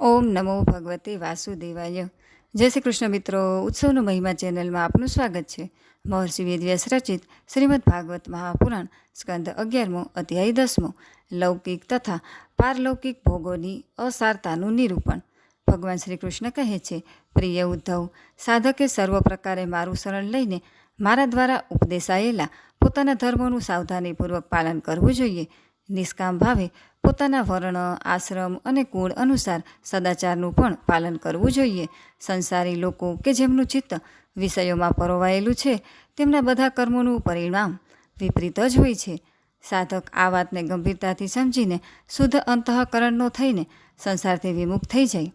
ઓમ નમો ભગવતે વાસુદેવાય. જય શ્રી કૃષ્ણ મિત્રો, ઉત્સવનો મહિમા ચેનલમાં આપનું સ્વાગત છે. મહર્ષિ વેદવ્યાસ રચિત શ્રીમદ ભાગવત મહાપુરાણ, સ્કંદ અગિયારમો અધ્યાય દસમો, લૌકિક તથા પારલૌકિક ભોગોની અસારતાનું નિરૂપણ. ભગવાન શ્રી કૃષ્ણ કહે છે, પ્રિય ઉદ્ધવ, સાધકે સર્વ પ્રકારે મારું શરણ લઈને મારા દ્વારા ઉપદેશાયેલા પોતાના ધર્મોનું સાવધાનીપૂર્વક પાલન કરવું જોઈએ. નિષ્કામ ભાવે પોતાના વર્ણ, આશ્રમ અને કુળ અનુસાર સદાચારનું પણ પાલન કરવું જોઈએ. સંસારી લોકો કે જેમનું ચિત્ત વિષયોમાં પરોવાયેલું છે, તેમના બધા કર્મોનું પરિણામ વિપરીત જ હોય છે. સાધક આ વાતને ગંભીરતાથી સમજીને શુદ્ધ અંતઃકરણનો થઈને સંસારથી વિમુખ થઈ જાય.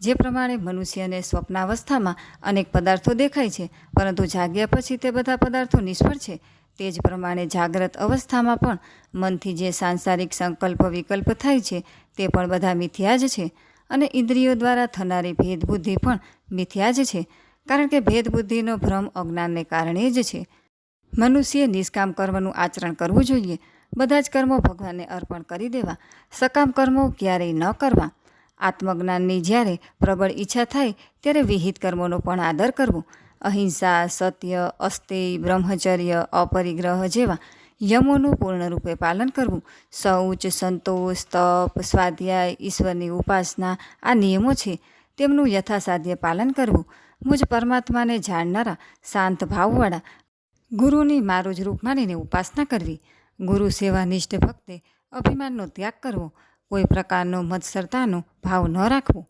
જે પ્રમાણે મનુષ્યને સ્વપ્નાવસ્થામાં અનેક પદાર્થો દેખાય છે, પરંતુ જાગ્યા પછી તે બધા પદાર્થો નિષ્ફળ છે. તે જ પ્રમાણે જાગ્રત અવસ્થામાં પણ મનથી જે સાંસારિક સંકલ્પ વિકલ્પ થાય છે તે પણ બધા મિથ્યા જ છે અને ઇન્દ્રિયો દ્વારા થનારી ભેદબુદ્ધિ પણ મિથ્યા જ છે, કારણ કે ભેદબુદ્ધિનો ભ્રમ અજ્ઞાનને કારણે જ છે. મનુષ્યે નિષ્કામ કર્મનું આચરણ કરવું જોઈએ. બધા જ કર્મો ભગવાનને અર્પણ કરી દેવા. સકામ કર્મો ક્યારેય ન કરવા. આત્મજ્ઞાનની જ્યારે પ્રબળ ઈચ્છા થાય, ત્યારે વિહિત કર્મોનો પણ આદર કરવો. અહિંસા, સત્ય અસ્તેય બ્રહ્મચર્ય, અપરિગ્રહ જેવા યમોનું પૂર્ણરૂપે પાલન કરવું, શૌચ, સંતોષ, તપ, સ્વાધ્યાય, ઈશ્વરની ઉપાસના આ નિયમો છે. તેમનું યથાસાધ્ય પાલન કરવું, મુજ પરમાત્માને જાણનારા શાંત ભાવવાળા ગુરુની મારું જ રૂપ માનીને ઉપાસના કરવી. ગુરુ સેવાનિષ્ઠ ભક્તે અભિમાનનો ત્યાગ કરવો, કોઈ પ્રકારનો મત્સરતાનો ભાવ ન રાખવો.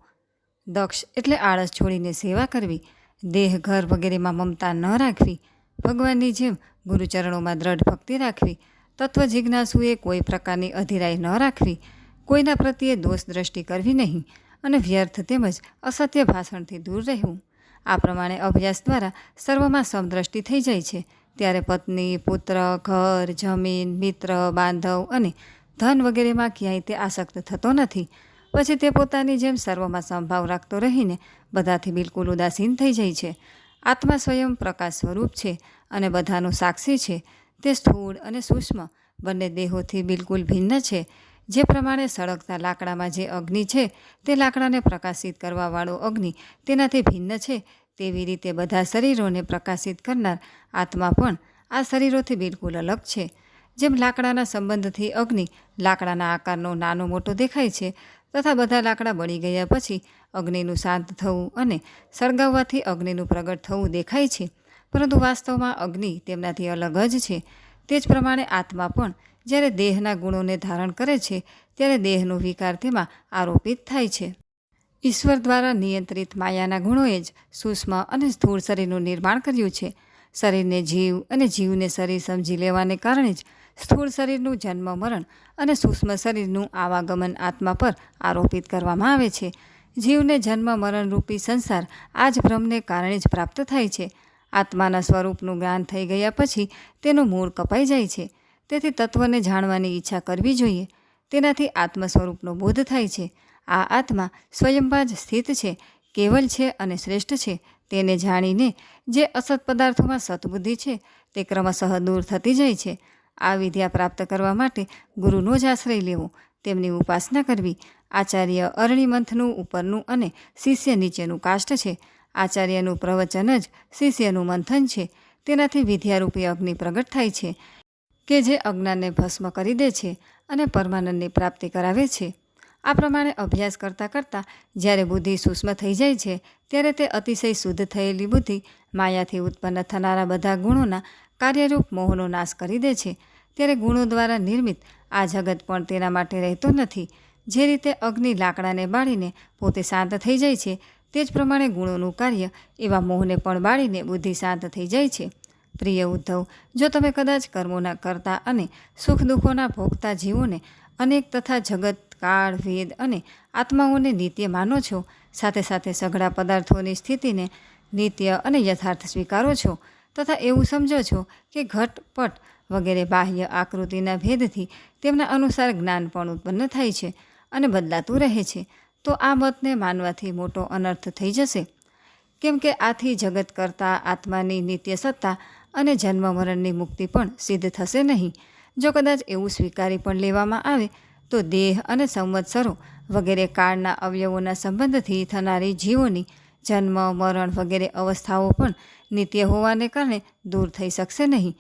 દક્ષ એટલે આળસ છોડીને સેવા કરવી દેહ ઘર વગેરેમાં મમતા ન રાખવી, ભગવાનની જેમ ગુરુચરણોમાં દ્રઢ ભક્તિ રાખવી, તત્વ જિજ્ઞાસુએ કોઈ પ્રકારની અધિરાઈ ન રાખવી, કોઈના પ્રત્યે દોષ દ્રષ્ટિ કરવી નહીં અને વ્યર્થ તેમજ અસત્ય ભાષણથી દૂર રહેવું. આ પ્રમાણે અભ્યાસ દ્વારા સર્વમાં સમદ્રષ્ટિ થઈ જાય છે. ત્યારે પત્ની, પુત્ર, ઘર, જમીન, મિત્ર, બાંધવ અને ધન વગેરેમાં ક્યાંય તે આસક્ત થતો નથી. પછી તે પોતાની જેમ સર્વમાં સંભાવ રાખતો રહીને બધાથી બિલકુલ ઉદાસીન થઈ જાય છે. આત્મા સ્વયં પ્રકાશ સ્વરૂપ છે અને બધાનું સાક્ષી છે. તે સ્થૂળ અને સૂક્ષ્મ બંને દેહોથી બિલકુલ ભિન્ન છે. જે પ્રમાણે સળગતા લાકડામાં જે અગ્નિ છે તે લાકડાને પ્રકાશિત કરવાવાળો અગ્નિ તેનાથી ભિન્ન છે. તેવી રીતે બધા શરીરોને પ્રકાશિત કરનાર આત્મા પણ આ શરીરોથી બિલકુલ અલગ છે. જેમ લાકડાના સંબંધથી અગ્નિ લાકડાના આકારનો નાનો મોટો દેખાય છે તથા બધા લાકડા બળી ગયા પછી અગ્નિનું શાંત થવું અને સળગાવવાથી અગ્નિનું પ્રગટ થવું દેખાય છે. પરંતુ વાસ્તવમાં અગ્નિ તેમનાથી અલગ જ છે. તે જ પ્રમાણે આત્મા પણ જ્યારે દેહના ગુણોને ધારણ કરે છે, ત્યારે દેહનો વિકાર તેમાં આરોપિત થાય છે. ઈશ્વર દ્વારા નિયંત્રિત માયાના ગુણોએ જ સૂક્ષ્મ અને સ્થૂળ શરીરનું નિર્માણ કર્યું છે. શરીરને જીવ અને જીવને શરીર સમજી લેવાને કારણે જ સ્થૂળ શરીરનું જન્મ, મરણ અને સૂક્ષ્મ શરીરનું આવાગમન આત્મા પર આરોપિત કરવામાં આવે છે. જીવને જન્મ મરણરૂપી સંસાર આ જ ભ્રમને કારણે જ પ્રાપ્ત થાય છે. આત્માના સ્વરૂપનું જ્ઞાન થઈ ગયા પછી તેનું મૂળ કપાઈ જાય છે. તેથી તત્વને જાણવાની ઈચ્છા કરવી જોઈએ. તેનાથી આત્મ સ્વરૂપનો બોધ થાય છે. આ આત્મા સ્વયંમાં જ સ્થિત છે, કેવલ છે અને શ્રેષ્ઠ છે. તેને જાણીને જે અસત પદાર્થોમાં સતબુદ્ધિ છે, તે ક્રમશઃ દૂર થતી જાય છે. આ વિદ્યા પ્રાપ્ત કરવા માટે ગુરુનો જ આશ્રય લેવો. તેમની ઉપાસના કરવી આચાર્ય અરણીમંથનું, ઉપરનું અને શિષ્ય નીચેનું કાષ્ટ છે. આચાર્યનું પ્રવચન જ શિષ્યનું મંથન છે. તેનાથી વિદ્યારૂપી અગ્નિ પ્રગટ થાય છે કે જે અજ્ઞાનને ભસ્મ કરી દે છે અને પરમાનંદની પ્રાપ્તિ કરાવે છે. આ પ્રમાણે અભ્યાસ કરતાં કરતાં જ્યારે બુદ્ધિ સૂક્ષ્મ થઈ જાય છે, ત્યારે તે અતિશય શુદ્ધ થયેલી બુદ્ધિ માયાથી ઉત્પન્ન થનારા બધા ગુણોના કાર્યરૂપ મોહનો નાશ કરી દે છે, ત્યારે ગુણો દ્વારા નિર્મિત આ જગત પણ તેના માટે રહેતો નથી. જે રીતે અગ્નિ લાકડાને બાળીને પોતે શાંત થઈ જાય છે, તે જ પ્રમાણે ગુણોનું કાર્ય એવા મોહને પણ બાળીને બુદ્ધિ શાંત થઈ જાય છે. પ્રિય ઉદ્ધવ, જો તમે કદાચ કર્મોના કરતા અને સુખ દુઃખોના ભોગતા જીવોને અનેક તથા જગત, કાળ, વેદ અને આત્માઓને નિત્ય માનો છો, સાથે સાથે સઘળા પદાર્થોની સ્થિતિને નિત્ય અને યથાર્થ સ્વીકારો છો તથા એવું સમજો છો કે ઘટપટ વગેરે બાહ્ય આકૃતિના ભેદથી તેમના અનુસાર જ્ઞાન પણ ઉત્પન્ન થાય છે અને બદલાતું રહે છે. તો આ મતને માનવાથી મોટો અનર્થ થઈ જશે. કેમ કે આથી જગત કરતાં, આત્માની નિત્ય સત્તા અને જન્મ મરણની મુક્તિ પણ સિદ્ધ થશે નહીં. જો કદાચ એવું સ્વીકારી પણ લેવામાં આવે, તો દેહ અને સંવત્સરો વગેરે કાળના અવયવોના સંબંધથી થનારી જીવોની જન્મ, મરણ વગેરે અવસ્થાઓ પણ નિત્ય હોવાને કારણે દૂર થઈ શકશે નહીં.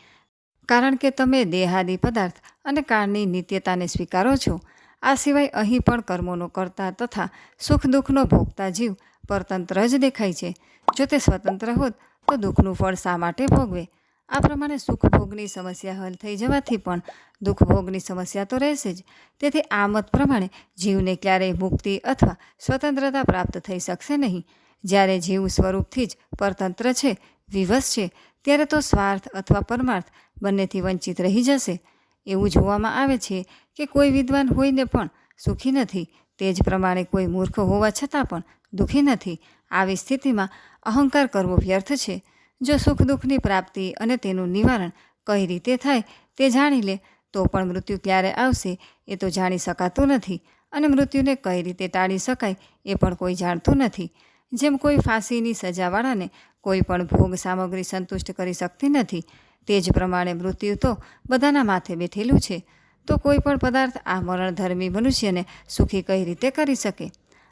કારણ કે તમે દેહાદી પદાર્થ અને કાળની નિત્યતાને સ્વીકારો છો. આ સિવાય અહીં પણ કર્મોનો કરતા તથા સુખ દુઃખનો ભોગતા જીવ પરતંત્ર જ દેખાય છે. જો તે સ્વતંત્ર હોત, તો દુઃખનું ફળ શા માટે ભોગવે? આ પ્રમાણે સુખ ભોગની સમસ્યા હલ થઈ જવાથી પણ દુઃખ ભોગની સમસ્યા તો રહેશે જ. તેથી આ મત પ્રમાણે જીવને ક્યારેય મુક્તિ અથવા સ્વતંત્રતા પ્રાપ્ત થઈ શકશે નહીં. જ્યારે જીવ સ્વરૂપથી જ પરતંત્ર છે, વિવશ છે, ત્યારે તો સ્વાર્થ અથવા પરમાર્થ બંનેથી વંચિત રહી જશે. એવું જોવામાં આવે છે કે કોઈ વિદ્વાન હોઈને પણ સુખી નથી. તે જ પ્રમાણે કોઈ મૂર્ખ હોવા છતાં પણ દુઃખી નથી. આવી સ્થિતિમાં અહંકાર કરવો વ્યર્થ છે. જો સુખ દુઃખની પ્રાપ્તિ અને તેનું નિવારણ કઈ રીતે થાય તે જાણી લે, તો પણ મૃત્યુ ક્યારે આવશે એ તો જાણી શકાતું નથી અને મૃત્યુને કઈ રીતે ટાળી શકાય એ પણ કોઈ જાણતું નથી. જેમ કોઈ ફાંસીની સજાવાળાને કોઈ પણ ભોગ સામગ્રી સંતુષ્ટ કરી શકતી નથી, તે જ પ્રમાણે મૃત્યુ તો બધાના માથે બેઠેલું છે. તો કોઈ પણ પદાર્થ આ મરણધર્મી મનુષ્યને સુખી કઈ રીતે કરી શકે?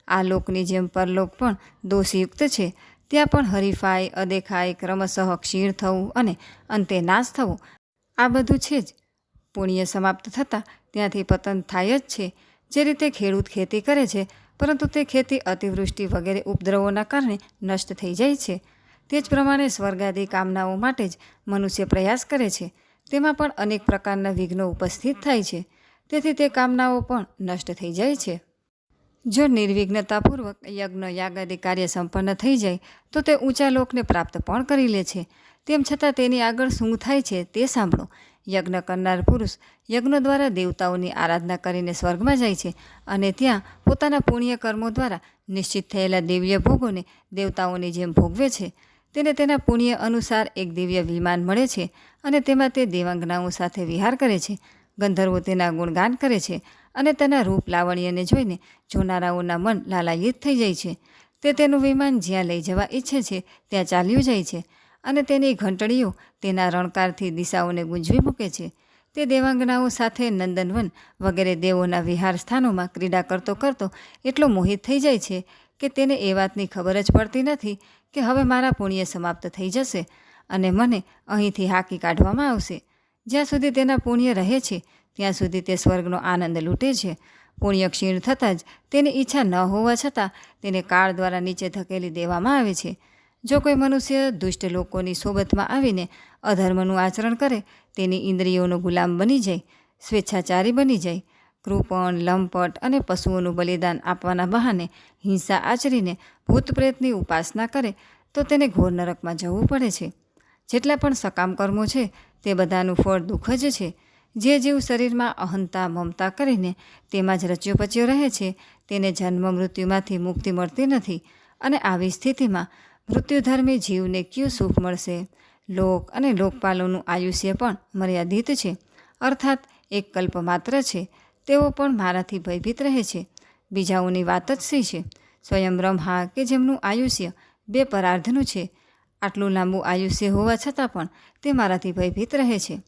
આ લોકની જેમ પરલોક પણ દોષયુક્ત છે. ત્યાં પણ હરીફાઈ, અદેખાઈ, ક્રમશઃ ક્ષીણ થવું અને અંતે નાશ થવો, આ બધું છે જ. પુણ્ય સમાપ્ત થતાં ત્યાંથી પતન થાય જ છે. જે રીતે ખેડૂત ખેતી કરે છે પરંતુ તે ખેતી અતિવૃષ્ટિ વગેરે ઉપદ્રવોના કારણે નષ્ટ થઈ જાય છે. તે જ પ્રમાણે સ્વર્ગાદી કામનાઓ માટે જ મનુષ્ય પ્રયાસ કરે છે. તેમાં પણ અનેક પ્રકારના વિઘ્નો ઉપસ્થિત થાય છે. તેથી તે કામનાઓ પણ નષ્ટ થઈ જાય છે. જો નિર્વિઘ્નતાપૂર્વક યજ્ઞ યાગાદી કાર્ય સંપન્ન થઈ જાય, તો તે ઊંચા લોકને પ્રાપ્ત પણ કરી લે છે. તેમ છતાં તેની આગળ શું થાય છે તે સાંભળો. યજ્ઞ કરનાર પુરુષ યજ્ઞ દ્વારા દેવતાઓની આરાધના કરીને સ્વર્ગમાં જાય છે અને ત્યાં પોતાના પુણ્ય કર્મો દ્વારા નિશ્ચિત થયેલા દિવ્ય ભોગોને દેવતાઓની જેમ ભોગવે છે. તેને તેના પુણ્ય અનુસાર એક દિવ્ય વિમાન મળે છે અને તેમાં તે દેવાંગનાઓ સાથે વિહાર કરે છે. ગંધર્વો તેના ગુણગાન કરે છે અને તેના રૂપ લાવણ્યને જોઈને જોનારાઓના મન લાલાયિત થઈ જાય છે. તે તેનું વિમાન જ્યાં લઈ જવા ઈચ્છે છે, ત્યાં ચાલ્યું જાય છે. અને તેની ઘંટડીઓ તેના રણકારથી દિશાઓને ગુંજવી મૂકે છે. તે દેવાંગનાઓ સાથે નંદનવન વગેરે દેવોના વિહાર સ્થાનોમાં ક્રીડા કરતો કરતો એટલો મોહિત થઈ જાય છે કે તેને એ વાતની ખબર જ પડતી નથી કે હવે મારા પુણ્ય સમાપ્ત થઈ જશે અને મને અહીંથી હાકી કાઢવામાં આવશે. જ્યાં સુધી તેના પુણ્ય રહે છે, ત્યાં સુધી તે સ્વર્ગનો આનંદ લૂંટે છે. પુણ્ય ક્ષીણ થતાં જ તેની ઈચ્છા ન હોવા છતાં તેને કાળ દ્વારા નીચે ધકેલી દેવામાં આવે છે. જો કોઈ મનુષ્ય દુષ્ટ લોકોની સોબતમાં આવીને અધર્મનું આચરણ કરે, તેની ઇન્દ્રિયોનો ગુલામ બની જાય, સ્વેચ્છાચારી બની જાય, કૃપણ, લંપટ અને પશુઓનું બલિદાન આપવાના બહાને હિંસા આચરીને ભૂત પ્રેતની ઉપાસના કરે, તો તેને ઘોર નરકમાં જવું પડે છે. જેટલા પણ સકામ કર્મો છે, તે બધાનું ફળ દુઃખ જ છે. જે જીવ શરીરમાં અહંતા, મમતા કરીને તેમાં જ રચ્યો પચ્યો રહે છે, તેને જન્મ મૃત્યુમાંથી મુક્તિ મળતી નથી અને આવી સ્થિતિમાં મૃત્યુધર્મી જીવને કયું સુખ મળશે? લોક અને લોકપાલોનું આયુષ્ય પણ મર્યાદિત છે. અર્થાત, એક કલ્પ માત્ર છે. તેઓ પણ મારાથી ભયભીત રહે છે. બીજાઓની વાત જ સી છે? સ્વયં બ્રહ્મા કે જેમનું આયુષ્ય બે પરાર્ધનું છે. આટલું લાંબુ આયુષ્ય હોવા છતાં પણ તે મારાથી ભયભીત રહે છે.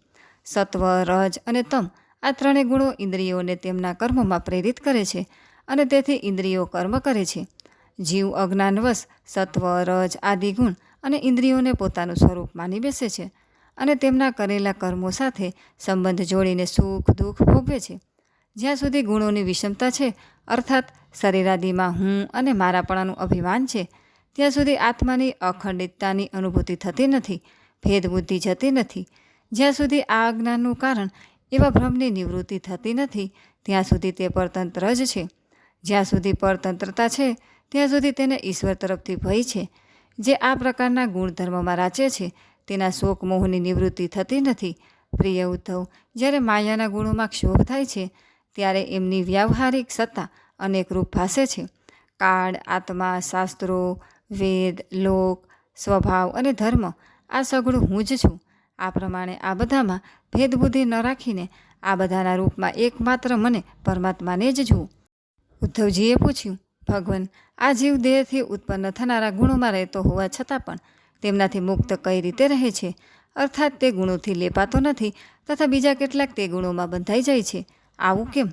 સત્વ, રજ અને તમ આ ત્રણેય ગુણો ઇન્દ્રિયોને તેમના કર્મોમાં પ્રેરિત કરે છે અને તેથી ઇન્દ્રિયો કર્મ કરે છે. જીવ, અજ્ઞાનવશ, સત્વ, રજ આદિ ગુણ અને ઇન્દ્રિયોને પોતાનું સ્વરૂપ માની બેસે છે અને તેમના કરેલા કર્મો સાથે સંબંધ જોડીને સુખ, દુઃખ ભોગવે છે. જ્યાં સુધી ગુણોની વિષમતા છે, અર્થાત શરીરાદિમાં હું અને મારાપણાનું અભિમાન છે, ત્યાં સુધી આત્માની અખંડિતતાની અનુભૂતિ થતી નથી, ભેદબુદ્ધિ જતી નથી. જ્યાં સુધી આ અજ્ઞાનનું કારણ એવા ભ્રમની નિવૃત્તિ થતી નથી, ત્યાં સુધી તે પરતંત્ર જ છે. જ્યાં સુધી પરતંત્રતા છે ત્યાં સુધી તેને ઈશ્વર તરફથી ભય છે. જે આ પ્રકારના ગુણધર્મમાં રાચે છે, તેના શોક મોહની નિવૃત્તિ થતી નથી. પ્રિય ઉદ્ધવ, જ્યારે માયાના ગુણોમાં ક્ષોભ થાય છે, ત્યારે એમની વ્યાવહારિક સત્તા અનેક રૂપ ભાસે છે. કાળ, આત્મા, શાસ્ત્રો, વેદ, લોક, સ્વભાવ અને ધર્મ, આ સગળું હું જ છું. આ પ્રમાણે આ બધામાં ભેદબુદ્ધિ ન રાખીને આ બધાના રૂપમાં એકમાત્ર મને પરમાત્માને જ જુઓ ઉદ્ધવજીએ પૂછ્યું ભગવાન, આ જીવ દેહથી ઉત્પન્ન થનારા ગુણોમાં રહેતો હોવા છતાં પણ તેમનાથી મુક્ત કઈ રીતે રહે છે? અર્થાત તે ગુણોથી લેપાતો નથી તથા બીજા કેટલાક તે ગુણોમાં બંધાઈ જાય છે. આવું કેમ?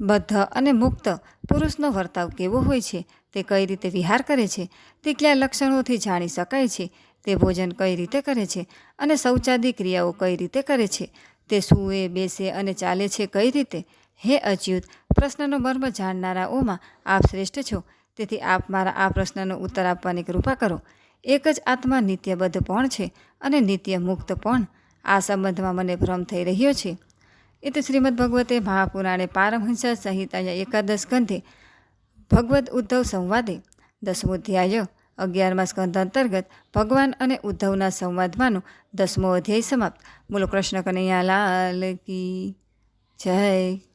બદ્ધ અને મુક્ત પુરુષનો વર્તાવ કેવો હોય છે? તે કઈ રીતે વિહાર કરે છે? તે કયા લક્ષણોથી જાણી શકાય છે. તે ભોજન કઈ રીતે કરે છે? અને શૌચાદી ક્રિયાઓ કઈ રીતે કરે છે? તે સૂએ બેસે અને ચાલે છે કઈ રીતે? હે અચ્યુત પ્રશ્નનો મર્મ જાણનારાઓમાં આપ શ્રેષ્ઠ છો. તેથી આપ મારા આ પ્રશ્નનો ઉત્તર આપવાની કૃપા કરો. એક જ આત્મા નિત્યબદ્ધ પણ છે અને નિત્ય મુક્ત પણ. આ સંબંધમાં મને ભ્રમ થઈ રહ્યો છે. એ તો શ્રીમદ ભગવતે મહાપુરાણે પારમહંસા સંહિતાયા એકાદશ ગ્રંથે ભગવદ્ ઉદ્ધવ સંવાદે દસમો અધ્યાય અગિયારમા સ્કંધ અંતર્ગત ભગવાન અને ઉદ્ધવના સંવાદમાંનો દસમો અધ્યાય સમાપ્ત. બોલો કૃષ્ણ કનૈયા લાલ કી જય.